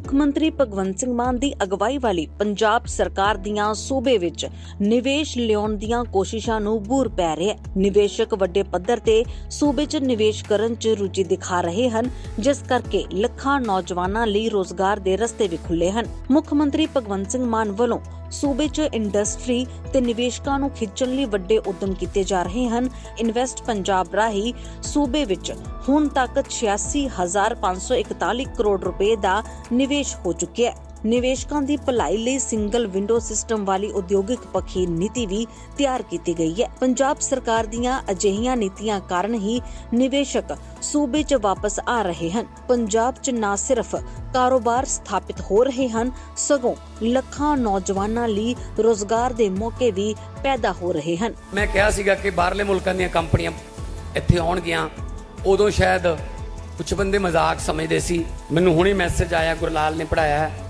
ਮੁੱਖ ਮੰਤਰੀ ਭਗਵੰਤ ਸਿੰਘ ਮਾਨ ਦੀ ਅਗਵਾਈ ਵਾਲੀ ਪੰਜਾਬ ਸਰਕਾਰ ਦੀਆਂ ਸੂਬੇ ਵਿੱਚ ਨਿਵੇਸ਼ ਲਿਆਉਣ ਦੀਆਂ ਕੋਸ਼ਿਸ਼ਾਂ ਨੂੰ ਬੂਰ ਪੈ ਰਿਹਾ ਹੈ। ਨਿਵੇਸ਼ਕ ਵੱਡੇ ਪੱਧਰ ਤੇ ਸੂਬੇ 'ਚ ਨਿਵੇਸ਼ ਕਰਨ 'ਚ ਰੁਚੀ ਦਿਖਾ ਰਹੇ ਹਨ, ਜਿਸ ਕਰਕੇ ਲੱਖਾਂ ਨੌਜਵਾਨਾਂ ਲਈ ਰੋਜ਼ਗਾਰ ਦੇ ਰਸਤੇ ਵੀ ਖੁੱਲੇ ਹਨ। ਮੁੱਖ ਮੰਤਰੀ ਭਗਵੰਤ ਸਿੰਘ ਮਾਨ ਵੱਲੋਂ ਸੂਬੇ 'ਚ ਇੰਡਸਟਰੀ ਤੇ ਨਿਵੇਸ਼ਕਾਂ ਨੂੰ ਖਿੱਚਣ ਲਈ ਵੱਡੇ ਉਦਮ ਕੀਤੇ ਜਾ ਰਹੇ ਹਨ। ਇਨਵੈਸਟ ਪੰਜਾਬ ਰਾਹੀਂ ਸੂਬੇ ਵਿੱਚ ਹੁਣ ਤੱਕ 86541 ਕਰੋੜ ਰੁਪਏ ਦਾ ਨਿਵੇਸ਼ ਹੋ ਚੁੱਕਿਆ ਹੈ। ਨਿਵੇਸ਼ਕਾਂ ਦੀ ਭਲਾਈ ਲਈ ਸਿੰਗਲ ਵਿੰਡੋ ਸਿਸਟਮ ਵਾਲੀ ਉਦਯੋਗਿਕ ਪੱਖੀ ਨੀਤੀ ਵੀ ਤਿਆਰ ਕੀਤੀ ਗਈ ਹੈ। ਪੰਜਾਬ ਸਰਕਾਰ ਦੀਆਂ ਅਜਿਹੀਆਂ ਨੀਤੀਆਂ ਕਾਰਨ ਹੀ ਨਿਵੇਸ਼ਕ ਸੂਬੇ 'ਚ ਵਾਪਸ ਆ ਰਹੇ ਹਨ। ਪੰਜਾਬ 'ਚ ਨਾ ਸਿਰਫ ਕਾਰੋਬਾਰ ਸਥਾਪਿਤ ਹੋ ਰਹੇ ਹਨ, ਸਗੋਂ ਲੱਖਾਂ ਨੌਜਵਾਨਾਂ ਲਈ ਰੋਜ਼ਗਾਰ ਦੇ ਮੌਕੇ ਵੀ ਪੈਦਾ ਹੋ ਰਹੇ ਹਨ। ਮੈਂ ਕਿਹਾ ਸੀਗਾ ਕਿ ਬਾਹਰਲੇ ਮੁਲਕਾਂ ਦੀਆਂ ਕੰਪਨੀਆਂ ਇੱਥੇ ਆਉਣਗੀਆਂ, ਉਦੋਂ ਸ਼ਾਇਦ ਕੁਝ ਬੰਦੇ ਮਜ਼ਾਕ ਸਮਝਦੇ ਸੀ। ਮੈਨੂੰ ਹੁਣੇ ਮੈਸੇਜ ਆਇਆ, ਗੁਰਲਾਲ ਨੇ ਪੜਾਇਆ ਹੈ।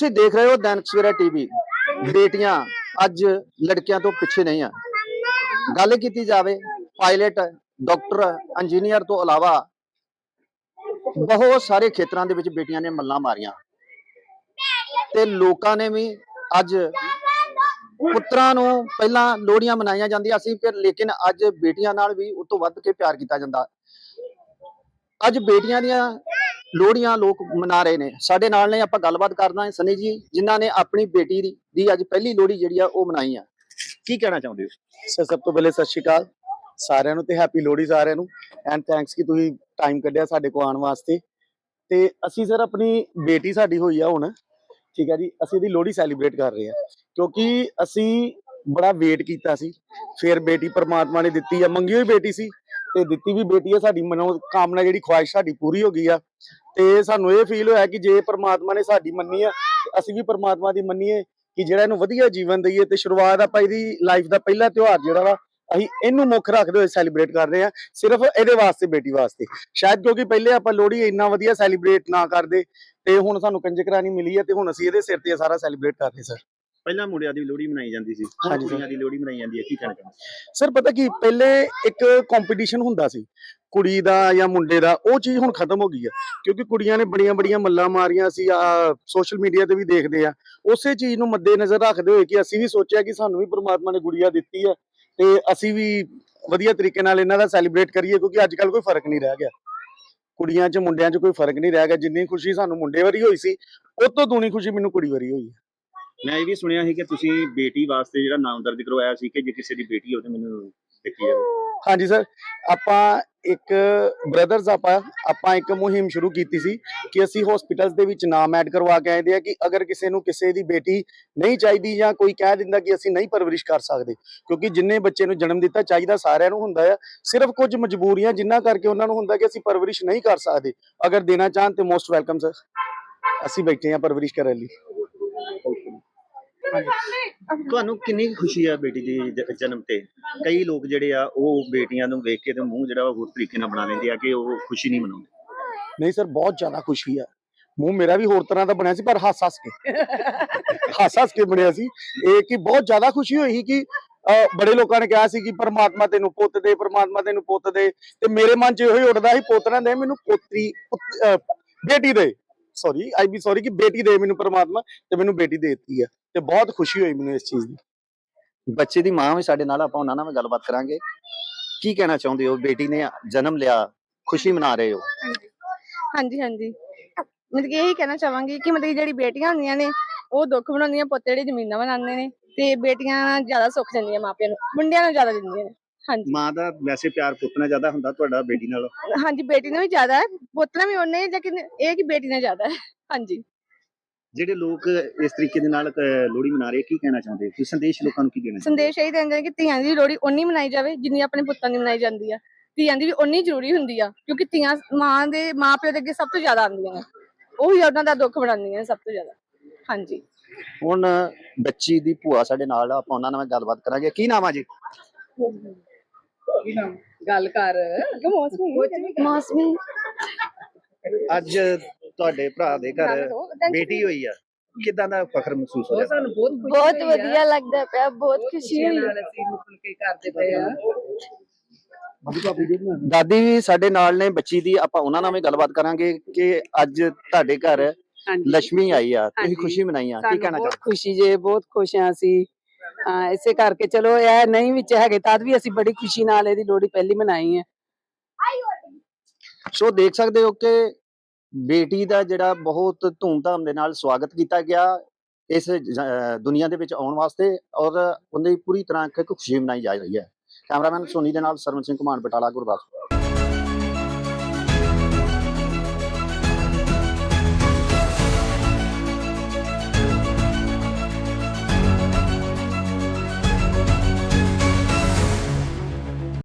ਤੁਸੀਂ ਦੇਖ ਰਹੇ ਹੋ ਦੈਨਿਕ ਸਵੇਰਾ ਟੀਵੀ। ਬੇਟੀਆਂ ਅੱਜ ਲੜਕਿਆਂ ਤੋਂ ਪਿੱਛੇ ਨਹੀਂ ਆ। ਗੱਲ ਕੀਤੀ ਜਾਵੇ, ਪਾਇਲਟ, ਡਾਕਟਰ, ਇੰਜੀਨੀਅਰ ਤੋਂ ਇਲਾਵਾ ਬਹੁਤ ਸਾਰੇ ਖੇਤਰਾਂ ਦੇ ਵਿੱਚ ਬੇਟੀਆਂ ਨੇ ਮੱਲਾਂ ਮਾਰੀਆਂ। ਤੇ ਲੋਕਾਂ ਨੇ ਵੀ ਅੱਜ ਪੁੱਤਰਾਂ ਨੂੰ ਪਹਿਲਾਂ ਲੋਹੜੀਆਂ ਮਨਾਈਆਂ ਜਾਂਦੀਆਂ ਸੀ, ਫਿਰ ਲੇਕਿਨ ਅੱਜ ਬੇਟੀਆਂ ਨਾਲ ਵੀ ਉਸ ਤੋਂ ਵੱਧ ਕੇ ਪਿਆਰ ਕੀਤਾ ਜਾਂਦਾ। ਅੱਜ ਬੇਟੀਆਂ ਦੀਆਂ ਲੋਹੜੀਆਂ ਲੋਕ ਮਨਾ ਰਹੇ ਨੇ। ਸਾਡੇ ਨਾਲ ਨੇ ਆਪਾਂ ਗੱਲਬਾਤ ਕਰਨਾ ਹੈ ਸਨੀ ਜੀ, ਜਿਨ੍ਹਾਂ ਨੇ ਆਪਣੀ ਬੇਟੀ ਦੀ- ਅੱਜ ਪਹਿਲੀ ਲੋਹੜੀ ਜਿਹੜੀ ਆ ਉਹ ਮਨਾਈ ਆ। ਕੀ ਕਹਿਣਾ ਚਾਹੁੰਦੇ ਹੋ? ਸਰ, ਸਭ ਤੋਂ ਪਹਿਲੇ ਸਤਿ ਸ਼੍ਰੀ ਅਕਾਲ। ਸਾਰਿਆਂ ਨੂੰ ਤੇ ਹੈਪੀ ਲੋਹੜੀ ਸਾਰਿਆਂ ਨੂੰ। ਐਂਡ ਥੈਂਕਸ ਕਿ ਤੁਸੀਂ ਟਾਈਮ ਕੱਢਿਆ ਸਾਡੇ ਕੋਲ ਆਉਣ ਵਾਸਤੇ। ਤੇ ਅਸੀਂ ਸਰ ਆਪਣੀ ਬੇਟੀ ਸਾਡੀ ਹੋਈ ਆ ਹੁਣ, ਠੀਕ ਹੈ ਜੀ, ਅਸੀਂ ਇਹਦੀ ਲੋਹੜੀ ਸੈਲੀਬ੍ਰੇਟ ਕਰ ਰਹੇ ਆ। ਕਿਉਂਕਿ ਅਸੀਂ ਬੜਾ ਵੇਟ ਕੀਤਾ ਸੀ। ਫਿਰ ਬੇਟੀ ਪਰਮਾਤਮਾ ਨੇ ਦਿੱਤੀ ਆ, ਮੰਗੀ ਹੋਈ ਬੇਟੀ ਸੀ। ਤੇ ਦਿੱਤੀ ਵੀ ਬੇਟੀ ਆ ਸਾਡੀ ਮਨੋ ਕਾਮਨਾ ਜਿਹੜੀ ਖੁਆਇਸ਼ ਸਾਡੀ ਪੂਰੀ ਹੋ ਗਈ ਆ। ਤੇ ਸਾਨੂੰ ਇਹ ਫੀਲ ਹੋਇਆ ਕਿ ਜੇ ਪਰਮਾਤਮਾ ਨੇ ਸਾਡੀ ਮੰਨੀ ਆ ਅਸੀਂ ਵੀ ਪਰਮਾਤਮਾ ਦੀ ਮੰਨੀਏ ਕਿ ਜਿਹੜਾ ਇਹਨੂੰ ਵਧੀਆ ਜੀਵਨ ਦਈਏ ਤੇ ਸ਼ੁਰੂਆਤ ਆਪਾਂ ਇਹਦੀ ਲਾਈਫ ਦਾ ਪਹਿਲਾ ਤਿਉਹਾਰ ਜਿਹੜਾ ਵਾ ਅਸੀਂ ਇਹਨੂੰ ਮੁੱਖ ਰੱਖਦੇ ਹੋਏ ਸੈਲੀਬ੍ਰੇਟ ਕਰ ਰਹੇ ਹਾਂ ਸਿਰਫ ਇਹਦੇ ਵਾਸਤੇ ਬੇਟੀ ਵਾਸਤੇ। ਸ਼ਾਇਦ ਕਿਉਂਕਿ ਪਹਿਲੇ ਆਪਾਂ ਲੋਹੜੀ ਇੰਨਾ ਵਧੀਆ ਸੈਲੀਬ੍ਰੇਟ ਨਾ ਕਰਦੇ ਤੇ ਹੁਣ ਸਾਨੂੰ ਕੰਜਕਰਾਨੀ ਮਿਲੀ ਹੈ ਤੇ ਹੁਣ ਅਸੀਂ ਇਹਦੇ ਸਿਰ ਤੇ ਸਾਰਾ ਸੈਲੀਬ੍ਰੇਟ ਕਰ ਰਹੇ ਸਰ ਪਹਿਲਾਂ ਮੁੰਡਿਆਂ ਦੀ ਲੋਹੜੀ ਮਨਾਈ ਜਾਂਦੀ ਸੀ ਹੁਣ। ਕੁੜੀਆਂ ਦੀ ਲੋਹੜੀ ਮਨਾਈ ਜਾਂਦੀ ਹੈ ਕੀ ਕਹਿਣਾ ਚਾਹੁੰਦੇ ਸਰ ਪਤਾ ਕੀ ਪਹਿਲੇ ਇੱਕ ਕੰਪੀਟੀਸ਼ਨ ਹੁੰਦਾ ਸੀ। ਕੁੜੀ ਦਾ ਜਾਂ ਮੁੰਡੇ ਦਾ, ਉਹ ਚੀਜ਼ ਹੁਣ ਖਤਮ ਹੋ ਗਈ ਹੈ। ਕਿਉਂਕਿ ਕੁੜੀਆਂ ਨੇ ਬੜੀਆਂ ਬੜੀਆਂ ਮੱਲਾਂ ਮਾਰੀਆਂ ਸੀ ਸੋਸ਼ਲ ਮੀਡੀਆ ਤੇ ਵੀ ਦੇਖਦੇ ਆ। ਉਸੇ ਚੀਜ਼ ਨੂੰ ਮੱਦੇ ਨਜ਼ਰ ਰੱਖਦੇ ਹੋਏ ਕਿ ਅਸੀਂ ਵੀ ਸੋਚਿਆ ਕਿ ਸਾਨੂੰ ਵੀ ਪ੍ਰਮਾਤਮਾ ਨੇ ਗੁੜੀਆ ਦਿੱਤੀ ਹੈ ਤੇ ਅਸੀਂ ਵੀ ਵਧੀਆ ਤਰੀਕੇ ਨਾਲ ਇਹਨਾਂ ਦਾ ਸੈਲੀਬ੍ਰੇਟ ਕਰੀਏ, ਕਿਉਂਕਿ ਅੱਜ ਕੱਲ ਕੋਈ ਫ਼ਰਕ ਨਹੀਂ ਰਹਿ ਗਿਆ। ਕੁੜੀਆਂ 'ਚ, ਮੁੰਡਿਆਂ 'ਚ ਕੋਈ ਫ਼ਰਕ ਨਹੀਂ ਰਹਿ ਗਿਆ। ਜਿੰਨੀ ਖੁਸ਼ੀ ਸਾਨੂੰ ਮੁੰਡੇ ਵਾਰੀ ਹੋਈ ਸੀ ਉਹ ਤੋਂ ਦੂਣੀ ਖੁਸ਼ੀ ਮੈਨੂੰ ਕੁੜੀ ਵਾਰੀ ਹੋਈ ਹੈ। ਮੈਂ ਇਹ ਵੀ ਸੁਣਿਆ ਸੀ ਕਿ ਤੁਸੀਂ ਬੇਟੀ ਵਾਸਤੇ ਜਿਹੜਾ ਨਾਮ ਦਰਜ ਕਰਵਾਇਆ ਸੀ ਕਿ ਜੇ ਕਿਸੇ ਦੀ ਬੇਟੀ ਹੋਵੇ ਤਾਂ ਮੈਨੂੰ ਦੇਖੀ ਜਾਵੇ। ਹਾਂਜੀ ਸਰ ਆਪਾਂ ਇੱਕ ਬ੍ਰਦਰਸ ਆਪਾਂ ਆਪਾਂ ਇੱਕ ਮੁਹਿੰਮ ਸ਼ੁਰੂ ਕੀਤੀ ਸੀ ਕਿ ਅਸੀਂ ਹਸਪੀਟਲਸ ਦੇ ਵਿੱਚ ਨਾਮ ਐਡ ਕਰਵਾ ਕੇ ਆਏ ਦੇ ਆ ਕਿ ਅਗਰ ਕਿਸੇ ਨੂੰ ਕਿਸੇ ਦੀ ਬੇਟੀ ਨਹੀਂ ਚਾਹੀਦੀ ਜਾਂ ਕੋਈ ਕਹਿ ਦਿੰਦਾ ਕਿ ਅਸੀਂ ਨਹੀਂ ਪਰਵਰਿਸ਼ ਕਰ ਸਕਦੇ, ਕਿਉਂਕਿ ਜਿੰਨੇ ਬੱਚੇ ਨੂੰ ਜਨਮ ਦਿੱਤਾ ਚਾਹੀਦਾ ਸਾਰਿਆਂ ਨੂੰ ਹੁੰਦਾ ਆ, ਸਿਰਫ ਕੁਝ ਮਜਬੂਰੀਆਂ ਜਿੰਨਾ ਕਰਕੇ ਉਹਨਾਂ ਨੂੰ ਹੁੰਦਾ ਕਿ ਅਸੀਂ ਪਰਵਰਿਸ਼ ਨਹੀਂ ਕਰ ਸਕਦੇ। ਅਗਰ ਦੇਣਾ ਚਾਹਣ ਤੇ ਮੋਸਟ ਵੈਲਕਮ ਸਰ ਅਸੀਂ ਬੈਠੇ ਹਾਂ ਪਰਵਰਿਸ਼ ਕਰਨ ਲਈ। ਤੁਹਾਨੂੰ ਕਿੰਨੀ ਕੁ ਖੁਸ਼ੀ ਆ ਬੇਟੀ ਦੀ ਜ- ਜਨਮ ਤੇ? ਕਈ ਲੋਕ ਜਿਹੜੇ ਆ ਉਹ ਬੇਟੀਆਂ ਨੂੰ ਵੇਖ ਕੇ ਤੇ ਮੂੰਹ ਜਿਹੜਾ ਵਾ ਹੋਰ ਤਰੀਕੇ ਨਾਲ ਬਣਾ ਲੈਂਦੇ ਆ ਕਿ ਉਹ ਖੁਸ਼ੀ ਨਹੀਂ ਮਨਾਉਂਦੇ। ਨਹੀਂ ਸਰ ਬਹੁਤ ਜ਼ਿਆਦਾ ਖੁਸ਼ੀ ਆ। ਮੂੰਹ ਮੇਰਾ ਵੀ ਹੋਰ ਤਰ੍ਹਾਂ ਦਾ ਬਣਿਆ ਸੀ ਪਰ ਹੱਸ ਹੱਸ ਕੇ। ਹੱਸ ਹੱਸ ਕੇ ਬਣਿਆ ਸੀ। ਇਹ ਕਿ ਬਹੁਤ ਜ਼ਿਆਦਾ ਖੁਸ਼ੀ ਹੋਈ ਸੀ ਕਿ ਅਹ, ਬੜੇ ਲੋਕਾਂ ਨੇ ਕਿਹਾ ਸੀ ਕਿ ਪਰਮਾਤਮਾ ਤੈਨੂੰ ਪੁੱਤ ਦੇ ਪਰਮਾਤਮਾ ਤੈਨੂੰ ਪੁੱਤ ਦੇ। ਤੇ ਮੇਰੇ ਮਨ 'ਚ ਇਹੋ ਹੀ ਉੱਠਦਾ ਸੀ ਪੁੱਤ ਨਾ ਦੇ ਮੈਨੂੰ ਪੋਤਰੀ ਪੁੱਤ- ਅਹ, ਬੇਟੀ ਦੇ। ਸੌਰੀ ਆਈ ਬੀ ਸੌਰੀ ਕਿ ਬੇਟੀ ਦੇ ਮੈਨੂੰ ਪਰਮਾਤਮਾ ਤੇ ਮੈਨੂੰ ਬੇਟੀ ਦੇ ਦਿੱਤੀ ਆ ਤੇ ਬਹੁਤ ਖੁਸ਼ੀ ਹੋਈ ਮੈਨੂੰ ਇਸ ਚੀਜ਼ ਦੀ। ਬੱਚੇ ਦੀ ਮਾਂ ਵੀ ਸਾਡੇ ਨਾਲ ਆਪਾਂ ਉਹਨਾਂ ਨਾਲ ਵੀ ਗੱਲਬਾਤ ਕਰਾਂਗੇ। ਕੀ ਕਹਿਣਾ ਚਾਹੁੰਦੇ ਹੋ? ਬੇਟੀ ਨੇ ਜਨਮ ਲਿਆ ਖੁਸ਼ੀ ਮਨਾ ਰਹੇ ਹੋ? ਹਾਂਜੀ। ਹਾਂਜੀ ਮਤਲਬ ਕਿ ਇਹੀ ਕਹਿਣਾ ਚਾਹਾਂਗੀ ਕਿ ਮਤਲਬ ਜਿਹੜੀ ਬੇਟੀਆਂ ਹੁੰਦੀਆਂ ਨੇ ਉਹ ਦੁੱਖ ਬਣਾਉਂਦੀਆਂ ਪੁੱਤ ਜਿਹੜੇ ਜ਼ਮੀਨਾਂ ਬਣਾਉਂਦੇ ਨੇ ਤੇ ਬੇਟੀਆਂ ਜ਼ਿਆਦਾ ਸੁੱਖ ਦਿੰਦੀਆਂ ਮਾਪਿਆਂ ਨੂੰ ਮੁੰਡਿਆਂ ਨੂੰ ਜ਼ਿਆਦਾ ਦਿੰਦੀਆਂ ਨੇ। ਹਾਂਜੀ। ਮਾਂ ਦਾ ਵੈਸੇ ਪਿਆਰ ਪੁੱਤ ਨਾਲ ਜ਼ਿਆਦਾ ਹੁੰਦਾ ਤੁਹਾਡਾ ਬੇਟੀ ਨਾਲ? ਹਾਂਜੀ ਬੇਟੀ ਨਾਲ ਵੀ ਜ਼ਿਆਦਾ ਹੈ ਪੁੱਤ ਨਾਲ ਵੀ ਉਹਨੇ ਲੇਕਿਨ ਇਹ ਕਿ ਬੇਟੀ ਨਾਲ ਜ਼ਿਆਦਾ ਹੈ। ਹਾਂਜੀ। ਜਿਹੜੇ ਲੋਕ ਇਸ ਤਰੀਕੇ ਦੇ ਨਾਲ ਲੋਹੜੀ ਮਨਾ ਰਹੇ ਕੀ ਕਹਿਣਾ ਚਾਹੁੰਦੇ? ਹੋ? ਤੁਸੀਂ ਸੰਦੇਸ਼ ਲੋਕਾਂ ਨੂੰ ਕੀ ਦੇਣਾ ਸੰਦੇਸ਼ ਇਹ ਨੇ ਕਿ ਧੀਆਂ ਦੀ ਲੋਹੜੀ ਓਨੀ ਮਨਾਈ ਜਾਵੇ ਜਿੰਨੀ ਆਪਣੇ ਪੁੱਤਾਂ ਦੀ ਮਨਾਈ ਜਾਂਦੀ ਆ। ਧੀਆਂ ਦੀ ਵੀ ਓਨੀ ਜ਼ਰੂਰੀ ਹੁੰਦੀ ਆ ਕਿਉਂਕਿ ਧੀਆਂ ਮਾਂ ਦੇ ਮਾਂ ਪਿਓ ਦੇ ਅੱਗੇ ਸਭ ਤੋਂ ਜ਼ਿਆਦਾ ਆਉਂਦੀਆਂ ਨੇ। ਉਹ ਹੀ ਉਹਨਾਂ ਦਾ ਦੁੱਖ ਬਣਾਉਂਦੀਆਂ ਨੇ ਸਭ ਤੋਂ ਜ਼ਿਆਦਾ। ਹਾਂਜੀ। ਹੁਣ ਬੱਚੀ ਦੀ ਭੂਆ ਸਾਡੇ ਨਾਲ ਆ, ਆਪਾਂ ਉਹਨਾਂ ਨਾਲ ਗੱਲਬਾਤ ਕਰਾਂਗੇ। ਕੀ ਨਾਮ ਆ ਜੀ? ਗੱਲ ਕਰ। ਮੌਸਮੀ ਅੱਜ ਤੁਹਾਡੇ ਭਰਾ ਦੇ ਘਰ ਬੇਟੀ ਹੋਈ ਆ। ਕਿਦਾਂ ਦਾ ਫਖਰ ਮਹਿਸੂਸ ਹੋ ਰਿਹਾ ਬਹੁਤ ਆ। ਵਧੀਆ ਲੱਗਦਾ ਪਿਆ ਬਹੁਤ ਖੁਸ਼ੀ ਹੋਈ। ਆ। ਦਾਦੀ ਵੀ ਸਾਡੇ ਨਾਲ ਨੇ ਬੱਚੀ ਦੀ ਆਪਾਂ ਉਹਨਾਂ ਨਾਲ ਵੀ ਗੱਲਬਾਤ ਕਰਾਂਗੇ ਕਿ ਅੱਜ ਤੁਹਾਡੇ ਘਰ ਲక్ష్ਮੀ ਆਈ ਆ ਤੁਸੀਂ। ਖੁਸ਼ੀ ਮਨਾਈ ਆ ਕੀ ਕਹਿਣਾ ਬਹੁਤ ਚਾਹੁੰਦੇ ਖੁਸ਼ੀ ਜੇ ਬਹੁਤ ਖੁਸ਼ ਹਾਂ ਅਸੀਂ। ਹਾਂ, ਇਸੇ ਕਰਕੇ ਚਲੋ ਇਹ ਨਹੀਂ ਵਿੱਚ ਹੈਗੇ ਤਦ ਵੀ ਅਸੀਂ ਬੜੀ ਖੁਸ਼ੀ ਨਾਲ ਇਹਦੀ ਲੋਹੜੀ ਪਹਿਲੀ ਮਨਾਈ ਹੈ। ਸੋ ਦੇਖ ਸਕਦੇ ਹੋ ਕਿ ਬੇਟੀ ਦਾ ਜਿਹੜਾ ਬਹੁਤ ਧੂਮਧਾਮ ਦੇ ਨਾਲ ਸਵਾਗਤ ਕੀਤਾ ਗਿਆ ਇਸ ਜ- ਦੁਨੀਆ ਦੇ ਵਿੱਚ ਆਉਣ ਵਾਸਤੇ ਔਰ ਉਹਦੀ ਪੂਰੀ ਤਰ੍ਹਾਂ ਖੁਸ਼ੀ ਮਨਾਈ ਜਾ ਰਹੀ ਹੈ। ਕੈਮਰਾਮੈਨ ਸੋਨੀ ਦੇ ਨਾਲ ਸਰਵਨ ਸਿੰਘ ਘਮਾਨ ਬਟਾਲਾ, ਗੁਰਦਾਸਪੁਰ।